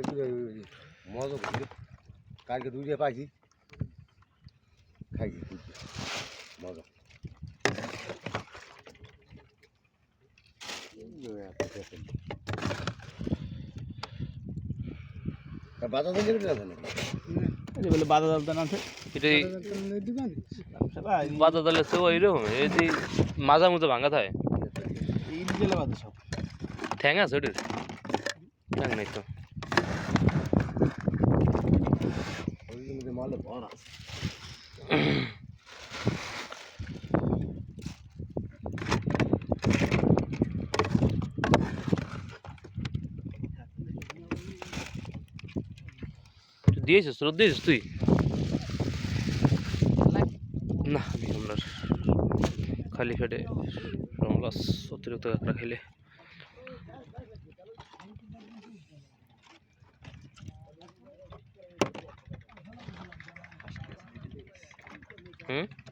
একটু মজা করছি। কালকে দুইটা পাইছি খাইছি মজা। নাকি? এই বলে বাধা দলটা আছে। এটাই বাদা দলে তো ওই রকম এই যে মাজা মুজা ভাঙা থাকে। ঠ্যাং আছে ওটির? ঠ্যাং নাই তো। মধ্যে আছে। দিয়েছিস রোদ দিয়েছিস তুই না আমি আপনার খালি পেটে রমলাস অতিরিক্ত কাঁকড়া খেলে Hmm?